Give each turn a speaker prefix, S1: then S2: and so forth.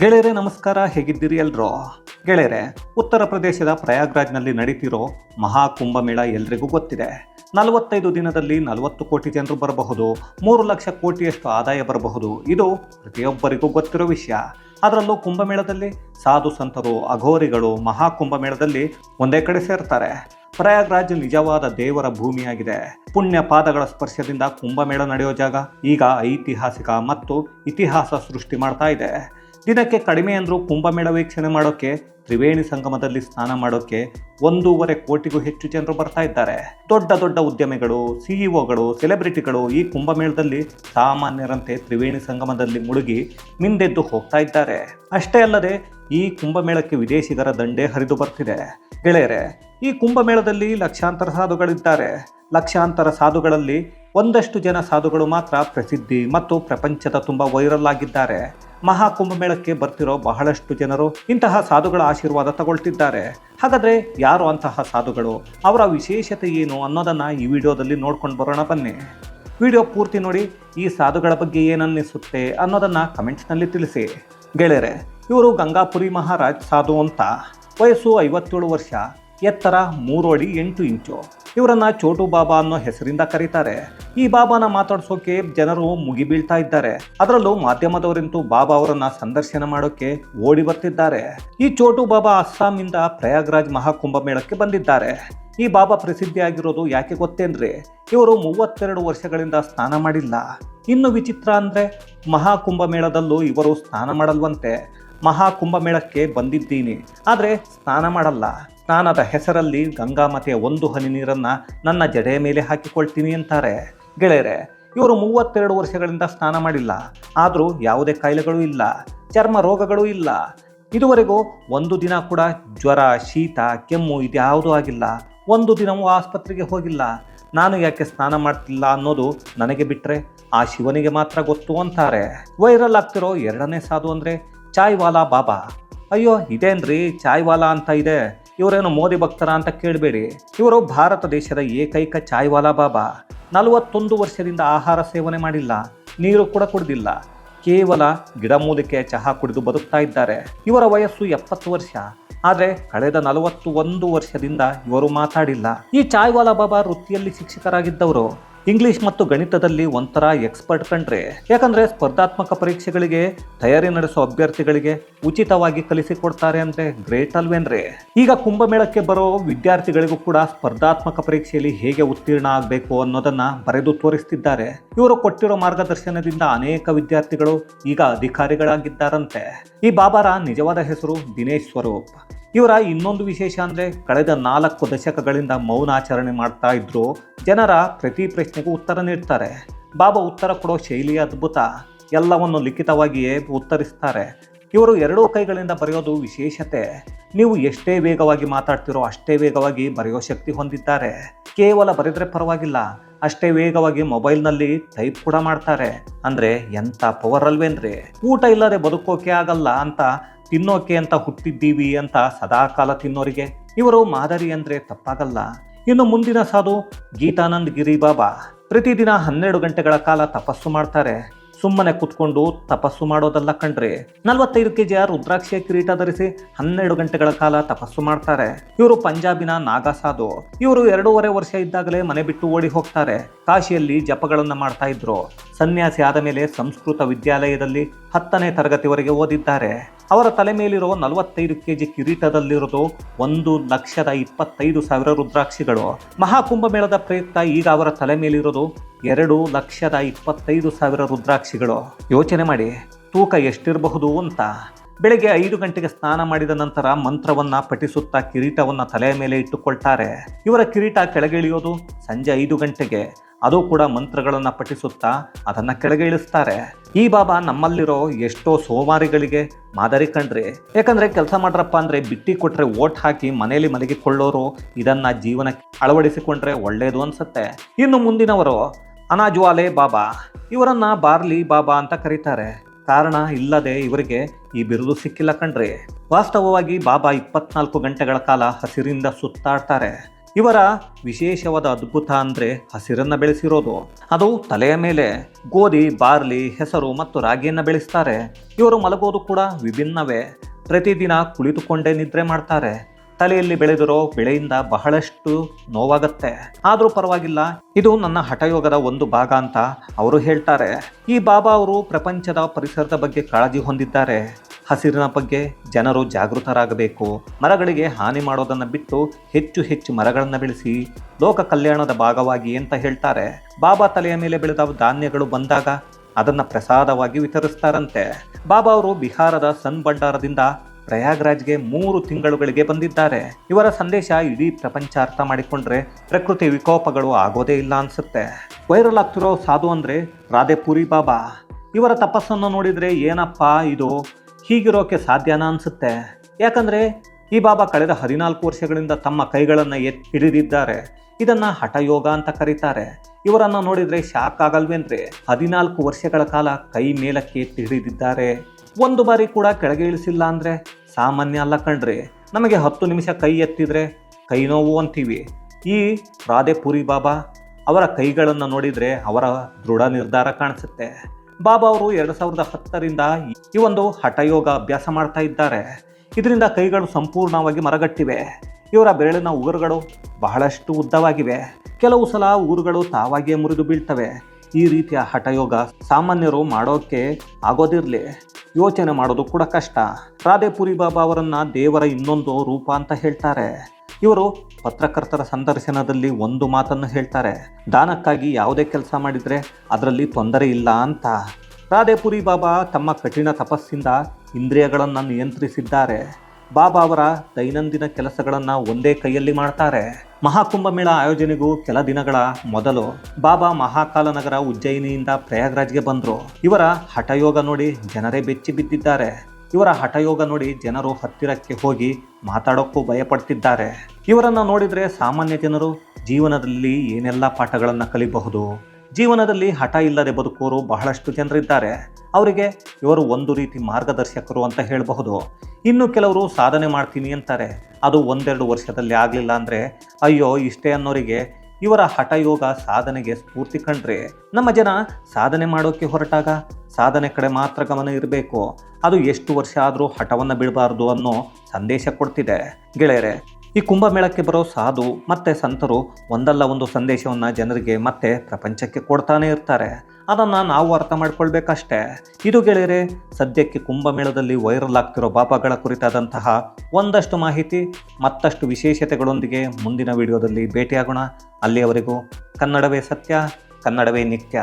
S1: ಗೆಳೆಯರೆ, ನಮಸ್ಕಾರ. ಹೇಗಿದ್ದೀರಿ ಎಲ್ರೋ? ಗೆಳೆಯರೆ, ಉತ್ತರ ಪ್ರದೇಶದ ಪ್ರಯಾಗ್ರಾಜ್ನಲ್ಲಿ ನಡೀತಿರೋ ಮಹಾಕುಂಭಮೇಳ ಎಲ್ರಿಗೂ ಗೊತ್ತಿದೆ. ನಲವತ್ತೈದು ದಿನದಲ್ಲಿ ನಲವತ್ತು ಕೋಟಿ ಜನರು ಬರಬಹುದು. ಮೂರು ಲಕ್ಷ ಕೋಟಿಯಷ್ಟು ಆದಾಯ ಬರಬಹುದು. ಇದು ಪ್ರತಿಯೊಬ್ಬರಿಗೂ ಗೊತ್ತಿರೋ ವಿಷಯ. ಅದರಲ್ಲೂ ಕುಂಭಮೇಳದಲ್ಲಿ ಸಾಧು ಸಂತರು, ಅಘೋರಿಗಳು ಮಹಾಕುಂಭಮೇಳದಲ್ಲಿ ಒಂದೇ ಕಡೆ ಸೇರ್ತಾರೆ. ಪ್ರಯಾಗ್ರಾಜ್ ನಿಜವಾದ ದೇವರ ಭೂಮಿಯಾಗಿದೆ. ಪುಣ್ಯ ಪಾದಗಳ ಸ್ಪರ್ಶದಿಂದ ಕುಂಭಮೇಳ ನಡೆಯೋ ಜಾಗ ಈಗ ಐತಿಹಾಸಿಕ ಮತ್ತು ಇತಿಹಾಸ ಸೃಷ್ಟಿ ಮಾಡ್ತಾ ಇದೆ. ದಿನಕ್ಕೆ ಕಡಿಮೆ ಅಂದರೂ ಕುಂಭಮೇಳ ವೀಕ್ಷಣೆ ಮಾಡೋಕ್ಕೆ ತ್ರಿವೇಣಿ ಸಂಗಮದಲ್ಲಿ ಸ್ನಾನ ಮಾಡೋಕೆ ಒಂದೂವರೆ ಕೋಟಿಗೂ ಹೆಚ್ಚು ಜನರು ಬರ್ತಾ ಇದ್ದಾರೆ. ದೊಡ್ಡ ದೊಡ್ಡ ಉದ್ಯಮಿಗಳು ಸಿಇಒಗಳು ಸೆಲೆಬ್ರಿಟಿಗಳು ಈ ಕುಂಭಮೇಳದಲ್ಲಿ ಸಾಮಾನ್ಯರಂತೆ ತ್ರಿವೇಣಿ ಸಂಗಮದಲ್ಲಿ ಮುಳುಗಿ ಮಿಂದೆದ್ದು ಹೋಗ್ತಾ ಇದ್ದಾರೆ. ಅಷ್ಟೇ ಅಲ್ಲದೆ ಈ ಕುಂಭಮೇಳಕ್ಕೆ ವಿದೇಶಿಗರ ದಂಡೆ ಹರಿದು ಬರ್ತಿದೆ. ಗೆಳೆಯರೆ, ಈ ಕುಂಭಮೇಳದಲ್ಲಿ ಲಕ್ಷಾಂತರ ಸಾಧುಗಳಿದ್ದಾರೆ. ಲಕ್ಷಾಂತರ ಸಾಧುಗಳಲ್ಲಿ ಒಂದಷ್ಟು ಜನ ಸಾಧುಗಳು ಮಾತ್ರ ಪ್ರಸಿದ್ಧಿ ಮತ್ತು ಪ್ರಪಂಚದ ತುಂಬ ವೈರಲ್ ಆಗಿದ್ದಾರೆ. ಮಹಾ ಕುಂಭಮೇಳಕ್ಕೆ ಬರ್ತಿರೋ ಬಹಳಷ್ಟು ಜನರು ಇಂತಹ ಸಾಧುಗಳ ಆಶೀರ್ವಾದ ತಗೊಳ್ತಿದ್ದಾರೆ. ಹಾಗಾದ್ರೆ ಯಾರು ಅಂತಹ ಸಾಧುಗಳು? ಅವರ ವಿಶೇಷತೆ ಏನು ಅನ್ನೋದನ್ನ ಈ ವಿಡಿಯೋದಲ್ಲಿ ನೋಡ್ಕೊಂಡು ಬರೋಣ ಬನ್ನಿ. ವಿಡಿಯೋ ಪೂರ್ತಿ ನೋಡಿ, ಈ ಸಾಧುಗಳ ಬಗ್ಗೆ ಏನನ್ನಿಸುತ್ತೆ ಅನ್ನೋದನ್ನ ಕಮೆಂಟ್ಸ್ನಲ್ಲಿ ತಿಳಿಸಿ. ಗೆಳೆಯರೆ, ಇವರು ಗಂಗಾಪುರಿ ಮಹಾರಾಜ್ ಸಾಧು ಅಂತ. ವಯಸ್ಸು ಐವತ್ತೇಳು ವರ್ಷ, ಎತ್ತರ ಮೂರು ಅಡಿ ಎಂಟು ಇಂಚು. ಇವರನ್ನ ಚೋಟು ಬಾಬಾ ಅನ್ನೋ ಹೆಸರಿಂದ ಕರೀತಾರೆ. ಈ ಬಾಬಾನ ಮಾತಾಡ್ಸೋಕೆ ಜನರು ಮುಗಿಬೀಳ್ತಾ ಇದ್ದಾರೆ. ಅದರಲ್ಲೂ ಮಾಧ್ಯಮದವರಂತೂ ಬಾಬಾ ಅವರನ್ನ ಸಂದರ್ಶನ ಮಾಡೋಕೆ ಓಡಿ ಬರ್ತಿದ್ದಾರೆ. ಈ ಚೋಟು ಬಾಬಾ ಅಸ್ಸಾಂನಿಂದ ಪ್ರಯಾಗ್ರಾಜ್ ಮಹಾಕುಂಭಮೇಳಕ್ಕೆ ಬಂದಿದ್ದಾರೆ. ಈ ಬಾಬಾ ಪ್ರಸಿದ್ಧಿಯಾಗಿರೋದು ಯಾಕೆ ಗೊತ್ತೇನ್ರಿ? ಇವರು ಮೂವತ್ತೆರಡು ವರ್ಷಗಳಿಂದ ಸ್ನಾನ ಮಾಡಿಲ್ಲ. ಇನ್ನು ವಿಚಿತ್ರ ಅಂದ್ರೆ ಮಹಾಕುಂಭಮೇಳದಲ್ಲೂ ಇವರು ಸ್ನಾನ ಮಾಡಲ್ವಂತೆ. ಮಹಾಕುಂಭಮೇಳಕ್ಕೆ ಬಂದಿದ್ದೀನಿ. ಆದರೆ ಸ್ನಾನ ಮಾಡಲ್ಲ. ಸ್ನಾನದ ಹೆಸರಲ್ಲಿ ಗಂಗಾಮತೆಯ ಒಂದು ಹನಿ ನೀರನ್ನ ನನ್ನ ಜಡೆಯ ಮೇಲೆ ಹಾಕಿಕೊಳ್ತೀನಿ ಅಂತಾರೆ. ಗೆಳೆಯರೆ, ಇವರು ಮೂವತ್ತೆರಡು ವರ್ಷಗಳಿಂದ ಸ್ನಾನ ಮಾಡಿಲ್ಲ. ಆದರೂ ಯಾವುದೇ ಕಾಯಿಲೆಗಳು ಇಲ್ಲ, ಚರ್ಮ ರೋಗಗಳು ಇಲ್ಲ. ಇದುವರೆಗೂ ಒಂದು ದಿನ ಕೂಡ ಜ್ವರ, ಶೀತ, ಕೆಮ್ಮು ಇದ್ಯಾವುದೂ ಆಗಿಲ್ಲ. ಒಂದು ದಿನವೂ ಆಸ್ಪತ್ರೆಗೆ ಹೋಗಿಲ್ಲ. ನಾನು ಯಾಕೆ ಸ್ನಾನ ಮಾಡ್ತಿಲ್ಲ ಅನ್ನೋದು ನನಗೆ ಬಿಟ್ಟರೆ ಆ ಶಿವನಿಗೆ ಮಾತ್ರ ಗೊತ್ತು ಅಂತಾರೆ. ವೈರಲ್ ಆಗ್ತಿರೋ ಎರಡನೇ ಸಾಧು ಅಂದರೆ ಚಾಯ್ವಾಲಾ ಬಾಬಾ. ಅಯ್ಯೋ, ಇದೇನ್ರಿ ಚಾಯ್ವಾಲಾ ಅಂತ ಇದೆ? ಇವರೇನು ಮೋದಿ ಭಕ್ತರ ಅಂತ ಕೇಳಬೇಡಿ. ಇವರು ಭಾರತ ದೇಶದ ಏಕೈಕ ಚಾಯ್ವಾಲಾ ಬಾಬಾ. ನಲವತ್ತೊಂದು ವರ್ಷದಿಂದ ಆಹಾರ ಸೇವನೆ ಮಾಡಿಲ್ಲ. ನೀರು ಕೂಡ ಕುಡಿದಿಲ್ಲ. ಕೇವಲ ಗಿಡಮೂಲಿಕೆ ಚಹಾ ಕುಡಿದು ಬದುಕ್ತಾ ಇದ್ದಾರೆ. ಇವರ ವಯಸ್ಸು ಎಪ್ಪತ್ತು ವರ್ಷ. ಆದರೆ ಕಳೆದ ನಲವತ್ತು ಒಂದು ವರ್ಷದಿಂದ ಇವರು ಮಾತಾಡಿಲ್ಲ. ಈ ಚಾಯ್ವಾಲಾ ಬಾಬಾ ವೃತ್ತಿಯಲ್ಲಿ ಶಿಕ್ಷಕರಾಗಿದ್ದವರು. ಇಂಗ್ಲಿಷ್ ಮತ್ತು ಗಣಿತದಲ್ಲಿ ಒಂಥರ ಎಕ್ಸ್ಪರ್ಟ್ ಕಂಡ್ರೆ, ಯಾಕಂದ್ರೆ ಸ್ಪರ್ಧಾತ್ಮಕ ಪರೀಕ್ಷೆಗಳಿಗೆ, ತಯಾರಿ ನಡೆಸೋ ಅಭ್ಯರ್ಥಿಗಳಿಗೆ ಉಚಿತವಾಗಿ ಕಲಿಸಿಕೊಡ್ತಾರೆ ಅಂದ್ರೆ ಗ್ರೇಟ್ ಅಲ್ವೇನ್ರಿ? ಈಗ ಕುಂಭಮೇಳಕ್ಕೆ ಬರೋ ವಿದ್ಯಾರ್ಥಿಗಳಿಗೂ ಕೂಡ ಸ್ಪರ್ಧಾತ್ಮಕ ಪರೀಕ್ಷೆಯಲ್ಲಿ ಹೇಗೆ ಉತ್ತೀರ್ಣ ಆಗಬೇಕು ಅನ್ನೋದನ್ನ ಬರೆದು ತೋರಿಸ್ತಿದ್ದಾರೆ. ಇವರು ಕೊಟ್ಟಿರೋ ಮಾರ್ಗದರ್ಶನದಿಂದ ಅನೇಕ ವಿದ್ಯಾರ್ಥಿಗಳು ಈಗ ಅಧಿಕಾರಿಗಳಾಗಿದ್ದಾರಂತೆ. ಈ ಬಾಬಾರ ನಿಜವಾದ ಹೆಸರು ದಿನೇಶ್ ಸ್ವರೂಪ್. ಇವರ ಇನ್ನೊಂದು ವಿಶೇಷ ಅಂದರೆ ಕಳೆದ ನಾಲ್ಕು ದಶಕಗಳಿಂದ ಮೌನಾಚರಣೆ ಮಾಡ್ತಾ ಇದ್ರು. ಜನರ ಪ್ರತಿ ಪ್ರಶ್ನೆಗೂ ಉತ್ತರ ನೀಡ್ತಾರೆ. ಬಾಬಾ ಉತ್ತರ ಕೊಡೋ ಶೈಲಿ ಅದ್ಭುತ. ಎಲ್ಲವನ್ನು ಲಿಖಿತವಾಗಿಯೇ ಉತ್ತರಿಸ್ತಾರೆ. ಇವರು ಎರಡೂ ಕೈಗಳಿಂದ ಬರೆಯೋದು ವಿಶೇಷತೆ. ನೀವು ಎಷ್ಟೇ ವೇಗವಾಗಿ ಮಾತಾಡ್ತಿರೋ ಅಷ್ಟೇ ವೇಗವಾಗಿ ಬರೆಯೋ ಶಕ್ತಿ ಹೊಂದಿದ್ದಾರೆ. ಕೇವಲ ಬರೆದ್ರೆ ಪರವಾಗಿಲ್ಲ. ಅಷ್ಟೇ ವೇಗವಾಗಿ ಮೊಬೈಲ್ನಲ್ಲಿ ಟೈಪ್ ಕೂಡ ಮಾಡ್ತಾರೆ. ಅಂದರೆ ಎಂಥ ಪವರ್ ಅಲ್ವೇನ್ರಿ? ಊಟ ಇಲ್ಲದೆ ಬದುಕೋಕೆ ಆಗಲ್ಲ ಅಂತ ತಿನ್ನೋಕೆ ಅಂತ ಹುಟ್ಟಿದ್ದೀವಿ ಅಂತ ಸದಾಕಾಲ ತಿನ್ನೋರಿಗೆ. ಇವರು ಮಾದರಿ ಅಂದ್ರೆ ತಪ್ಪಾಗಲ್ಲ. ಇನ್ನು ಮುಂದಿನ ಸಾಧು ಗೀತಾನಂದ್ ಗಿರಿ ಬಾಬಾ. ಪ್ರತಿದಿನ ಹನ್ನೆರಡು ಗಂಟೆಗಳ ಕಾಲ ತಪಸ್ಸು ಮಾಡ್ತಾರೆ. ಸುಮ್ಮನೆ ಕುತ್ಕೊಂಡು ತಪಸ್ಸು ಮಾಡೋದಲ್ಲ ಕಣ್ರಿ. ನಲವತ್ತೈದು ಕೆಜಿಯ ರುದ್ರಾಕ್ಷಿಯ ಕಿರೀಟ ಧರಿಸಿ ಹನ್ನೆರಡು ಗಂಟೆಗಳ ಕಾಲ ತಪಸ್ಸು ಮಾಡ್ತಾರೆ. ಇವರು ಪಂಜಾಬಿನ ನಾಗಾ ಸಾಧು. ಇವರು ಎರಡೂವರೆ ವರ್ಷ ಇದ್ದಾಗಲೇ ಮನೆ ಬಿಟ್ಟು ಓಡಿ ಹೋಗ್ತಾರೆ. ಕಾಶಿಯಲ್ಲಿ ಜಪಗಳನ್ನ ಮಾಡ್ತಾ ಇದ್ರು. ಸನ್ಯಾಸಿ ಆದ ಮೇಲೆ ಸಂಸ್ಕೃತ ವಿದ್ಯಾಲಯದಲ್ಲಿ ಹತ್ತನೇ ತರಗತಿವರೆಗೆ ಓದಿದ್ದಾರೆ. ಅವರ ತಲೆ ಮೇಲಿರುವ ನಲವತ್ತೈದು ಕೆಜಿ ಕಿರೀಟದಲ್ಲಿರೋದು ಒಂದು ಲಕ್ಷದ ಇಪ್ಪತ್ತೈದು ಸಾವಿರ ರುದ್ರಾಕ್ಷಿಗಳು. ಮಹಾಕುಂಭಮೇಳದ ಪ್ರಯುಕ್ತ ಈಗ ಅವರ ತಲೆ ಮೇಲಿರೋದು ಎರಡು ಲಕ್ಷದ ಇಪ್ಪತ್ತೈದು ಸಾವಿರ ರುದ್ರಾಕ್ಷಿಗಳು. ಯೋಚನೆ ಮಾಡಿ, ತೂಕ ಎಷ್ಟಿರಬಹುದು ಅಂತ. ಬೆಳಗ್ಗೆ ಐದು ಗಂಟೆಗೆ ಸ್ನಾನ ಮಾಡಿದ ನಂತರ ಮಂತ್ರವನ್ನ ಪಠಿಸುತ್ತಾ ಕಿರೀಟವನ್ನ ತಲೆಯ ಮೇಲೆ ಇಟ್ಟುಕೊಳ್ತಾರೆ. ಇವರ ಕಿರೀಟ ಕೆಳಗಿಳಿಯೋದು ಸಂಜೆ ಐದು ಗಂಟೆಗೆ. ಅದು ಕೂಡ ಮಂತ್ರಗಳನ್ನು ಪಠಿಸುತ್ತಾ ಅದನ್ನ ಕೆಳಗೆ ಇಳಿಸ್ತಾರೆ. ಈ ಬಾಬಾ ನಮ್ಮಲ್ಲಿರೋ ಎಷ್ಟೋ ಸೋಮಾರಿಗಳಿಗೆ ಮಾದರಿ ಕಂಡ್ರಿ ಯಾಕಂದ್ರೆ ಕೆಲಸ ಮಾಡ್ರಪ್ಪ ಅಂದ್ರೆ ಬಿಟ್ಟಿ ಕೊಟ್ಟರೆ ಓಟ್ ಹಾಕಿ ಮನೆಯಲ್ಲಿ ಮಲಗಿಕೊಳ್ಳೋರು ಇದನ್ನ ಜೀವನಕ್ಕೆ ಅಳವಡಿಸಿಕೊಂಡ್ರೆ ಒಳ್ಳೇದು ಅನ್ಸುತ್ತೆ. ಇನ್ನು ಮುಂದಿನವರು ಅನಾಜ್ವಾಲೆ ಬಾಬಾ. ಇವರನ್ನ ಬಾರ್ಲಿ ಬಾಬಾ ಅಂತ ಕರೀತಾರೆ. ಕಾರಣ ಇಲ್ಲದೆ ಇವರಿಗೆ ಈ ಬಿರುದು ಸಿಕ್ಕಿಲ್ಲ ಕಣ್ರಿ. ವಾಸ್ತವವಾಗಿ ಬಾಬಾ ಇಪ್ಪತ್ನಾಲ್ಕು ಗಂಟೆಗಳ ಕಾಲ ಹಸಿರಿಂದ ಸುತ್ತಾಡ್ತಾರೆ. ಇವರ ವಿಶೇಷವಾದ ಅದ್ಭುತ ಅಂದರೆ ಹಸಿರನ್ನು ಬೆಳೆಸಿರೋದು. ಅದು ತಲೆಯ ಮೇಲೆ ಗೋಧಿ, ಬಾರ್ಲಿ, ಹೆಸರು ಮತ್ತು ರಾಗಿಯನ್ನು ಬೆಳೆಸ್ತಾರೆ. ಇವರು ಮಲಗೋದು ಕೂಡ ವಿಭಿನ್ನವೇ. ಪ್ರತಿದಿನ ಕುಳಿತುಕೊಂಡೇ ನಿದ್ರೆ ಮಾಡ್ತಾರೆ. ತಲೆಯಲ್ಲಿ ಬೆಳೆದಿರೋ ಬೆಳೆಯಿಂದ ಬಹಳಷ್ಟು ನೋವಾಗತ್ತೆ. ಆದರೂ ಪರವಾಗಿಲ್ಲ, ಇದು ನನ್ನ ಹಠಯೋಗದ ಒಂದು ಭಾಗ ಅಂತ ಅವರು ಹೇಳ್ತಾರೆ. ಈ ಬಾಬಾ ಅವರು ಪ್ರಪಂಚದ ಪರಿಸರದ ಬಗ್ಗೆ ಕಾಳಜಿ ಹೊಂದಿದ್ದಾರೆ. ಹಸಿರಿನ ಬಗ್ಗೆ ಜನರು ಜಾಗೃತರಾಗಬೇಕು. ಮರಗಳಿಗೆ ಹಾನಿ ಮಾಡೋದನ್ನು ಬಿಟ್ಟು ಹೆಚ್ಚು ಹೆಚ್ಚು ಮರಗಳನ್ನು ಬೆಳೆಸಿ ಲೋಕ ಕಲ್ಯಾಣದ ಭಾಗವಾಗಿ ಅಂತ ಹೇಳ್ತಾರೆ. ಬಾಬಾ ತಲೆಯ ಮೇಲೆ ಬೆಳೆದ ಧಾನ್ಯಗಳು ಬಂದಾಗ ಅದನ್ನು ಪ್ರಸಾದವಾಗಿ ವಿತರಿಸ್ತಾರಂತೆ. ಬಾಬಾ ಅವರು ಬಿಹಾರದ ಸನ್ ಭಂಡಾರದಿಂದ ಪ್ರಯಾಗ್ರಾಜ್ಗೆ ಮೂರು ತಿಂಗಳುಗಳಿಗೆ ಬಂದಿದ್ದಾರೆ. ಇವರ ಸಂದೇಶ ಇಡೀ ಪ್ರಪಂಚ ಅರ್ಥ ಮಾಡಿಕೊಂಡ್ರೆ ಪ್ರಕೃತಿ ವಿಕೋಪಗಳು ಆಗೋದೇ ಇಲ್ಲ ಅನ್ಸುತ್ತೆ. ವೈರಲ್ ಆಗ್ತಿರೋ ಸಾಧು ಅಂದ್ರೆ ರಾಧೆಪುರಿ ಬಾಬಾ. ಇವರ ತಪಸ್ಸನ್ನು ನೋಡಿದ್ರೆ ಏನಪ್ಪ ಇದು? ಹೀಗಿರೋಕೆ ಸಾಧ್ಯನಾ ಅನಿಸುತ್ತೆ? ಯಾಕಂದರೆ ಈ ಬಾಬಾ ಕಳೆದ ಹದಿನಾಲ್ಕು ವರ್ಷಗಳಿಂದ ತಮ್ಮ ಕೈಗಳನ್ನು ಎತ್ತಿ ಹಿಡಿದಿದ್ದಾರೆ. ಇದನ್ನು ಹಠಯೋಗ ಅಂತ ಕರೀತಾರೆ. ಇವರನ್ನು ನೋಡಿದರೆ ಶಾಕ್ ಆಗಲ್ವೇನ್ರಿ? ಹದಿನಾಲ್ಕು ವರ್ಷಗಳ ಕಾಲ ಕೈ ಮೇಲಕ್ಕೆ ಎತ್ತಿ ಹಿಡಿದಿದ್ದಾರೆ. ಒಂದು ಬಾರಿ ಕೂಡ ಕೆಳಗೆ ಇಳಿಸಿಲ್ಲ ಅಂದರೆ ಸಾಮಾನ್ಯ ಅಲ್ಲ ಕಣ್ರಿ. ನಮಗೆ ಹತ್ತು ನಿಮಿಷ ಕೈ ಎತ್ತಿದರೆ ಕೈ ನೋವು ಅಂತೀವಿ. ಈ ರಾಧೆಪುರಿ ಬಾಬಾ ಅವರ ಕೈಗಳನ್ನು ನೋಡಿದರೆ ಅವರ ದೃಢ ನಿರ್ಧಾರ ಕಾಣಿಸುತ್ತೆ. ಬಾಬಾ ಅವರು ಎರಡು ಸಾವಿರದ ಹತ್ತರಿಂದ ಈ ಒಂದು ಹಠಯೋಗ ಅಭ್ಯಾಸ ಮಾಡ್ತಾ ಇದ್ದಾರೆ. ಇದರಿಂದ ಕೈಗಳು ಸಂಪೂರ್ಣವಾಗಿ ಮರಗಟ್ಟಿವೆ. ಇವರ ಬೆರಳಿನ ಉಗುರುಗಳು ಬಹಳಷ್ಟು ಉದ್ದವಾಗಿವೆ. ಕೆಲವು ಸಲ ಉಗುರುಗಳು ತಾವಾಗಿಯೇ ಮುರಿದು ಬೀಳ್ತವೆ. ಈ ರೀತಿಯ ಹಠಯೋಗ ಸಾಮಾನ್ಯರು ಮಾಡೋಕ್ಕೆ ಆಗೋದಿರಲಿ. ಯೋಚನೆ ಮಾಡೋದು ಕೂಡ ಕಷ್ಟ. ರಾಧೆಪುರಿ ಬಾಬಾ ಅವರನ್ನು ದೇವರ ಇನ್ನೊಂದು ರೂಪ ಅಂತ ಹೇಳ್ತಾರೆ. ಇವರು ಪತ್ರಕರ್ತರ ಸಂದರ್ಶನದಲ್ಲಿ ಒಂದು ಮಾತನ್ನು ಹೇಳ್ತಾರೆ, ದಾನಕ್ಕಾಗಿ ಯಾವುದೇ ಕೆಲಸ ಮಾಡಿದರೆ ಅದರಲ್ಲಿ ತೊಂದರೆ ಇಲ್ಲ ಅಂತ. ರಾಧೆಪುರಿ ಬಾಬಾ ತಮ್ಮ ಕಠಿಣ ತಪಸ್ಸಿಂದ ಇಂದ್ರಿಯಗಳನ್ನು ನಿಯಂತ್ರಿಸಿದ್ದಾರೆ. ಬಾಬಾ ಅವರ ದೈನಂದಿನ ಕೆಲಸಗಳನ್ನು ಒಂದೇ ಕೈಯಲ್ಲಿ ಮಾಡ್ತಾರೆ. ಮಹಾಕುಂಭಮೇಳ ಆಯೋಜನೆಗೂ ಕೆಲ ದಿನಗಳ ಮೊದಲು ಬಾಬಾ ಮಹಾಕಾಲನಗರ ಉಜ್ಜಯಿನಿಯಿಂದ ಪ್ರಯಾಗ್ರಾಜ್ಗೆ ಬಂದರು. ಇವರ ಹಠಯೋಗ ನೋಡಿ ಜನರೇ ಬೆಚ್ಚಿ ಬಿದ್ದಿದ್ದಾರೆ. ಇವರ ಹಠಯೋಗ ನೋಡಿ ಜನರು ಹತ್ತಿರಕ್ಕೆ ಹೋಗಿ ಮಾತಾಡೋಕ್ಕೂ ಭಯಪಡ್ತಿದ್ದಾರೆ. ಇವರನ್ನು ನೋಡಿದರೆ ಸಾಮಾನ್ಯ ಜನರು ಜೀವನದಲ್ಲಿ ಏನೆಲ್ಲ ಪಾಠಗಳನ್ನು ಕಲಿಬಹುದು? ಜೀವನದಲ್ಲಿ ಹಠ ಇಲ್ಲದೆ ಬದುಕೋರು ಬಹಳಷ್ಟು ಜನರಿದ್ದಾರೆ. ಅವರಿಗೆ ಇವರು ಒಂದು ರೀತಿ ಮಾರ್ಗದರ್ಶಕರು ಅಂತ ಹೇಳಬಹುದು. ಇನ್ನು ಕೆಲವರು ಸಾಧನೆ ಮಾಡ್ತೀನಿ ಅಂತಾರೆ. ಅದು ಒಂದೆರಡು ವರ್ಷದಲ್ಲಿ ಆಗಲಿಲ್ಲ ಅಂದರೆ ಅಯ್ಯೋ, ಇಷ್ಟೇ ಅನ್ನೋರಿಗೆ ಇವರ ಹಠಯೋಗ ಸಾಧನೆಗೆ ಸ್ಫೂರ್ತಿ ಕಂಡ್ರೆ ನಮ್ಮ ಜನ ಸಾಧನೆ ಮಾಡೋಕ್ಕೆ ಹೊರಟಾಗ ಸಾಧನೆ ಕಡೆ ಮಾತ್ರ ಗಮನ ಇರಬೇಕು. ಅದು ಎಷ್ಟು ವರ್ಷ ಆದರೂ ಹಠವನ್ನು ಬಿಡಬಾರ್ದು ಅನ್ನೋ ಸಂದೇಶ ಕೊಡ್ತಿದೆ. ಗೆಳೆಯರೆ, ಈ ಕುಂಭಮೇಳಕ್ಕೆ ಬರೋ ಸಾಧು ಮತ್ತು ಸಂತರು ಒಂದಲ್ಲ ಒಂದು ಸಂದೇಶವನ್ನು ಜನರಿಗೆ ಮತ್ತೆ ಪ್ರಪಂಚಕ್ಕೆ ಕೊಡ್ತಾನೆ ಇರ್ತಾರೆ. ಅದನ್ನು ನಾವು ಅರ್ಥ ಮಾಡ್ಕೊಳ್ಬೇಕಷ್ಟೇ. ಇದು ಗೆಳೆಯರೆ, ಸದ್ಯಕ್ಕೆ ಕುಂಭಮೇಳದಲ್ಲಿ ವೈರಲ್ ಆಗ್ತಿರೋ ಬಾಬಾಗಳ ಕುರಿತಾದಂತಹ ಒಂದಷ್ಟು ಮಾಹಿತಿ, ಮತ್ತಷ್ಟು ವಿಶೇಷತೆಗಳೊಂದಿಗೆ ಮುಂದಿನ ವಿಡಿಯೋದಲ್ಲಿ ಭೇಟಿಯಾಗೋಣ. ಅಲ್ಲಿಯವರೆಗೂ ಕನ್ನಡವೇ ಸತ್ಯ, ಕನ್ನಡವೇ ನಿತ್ಯ.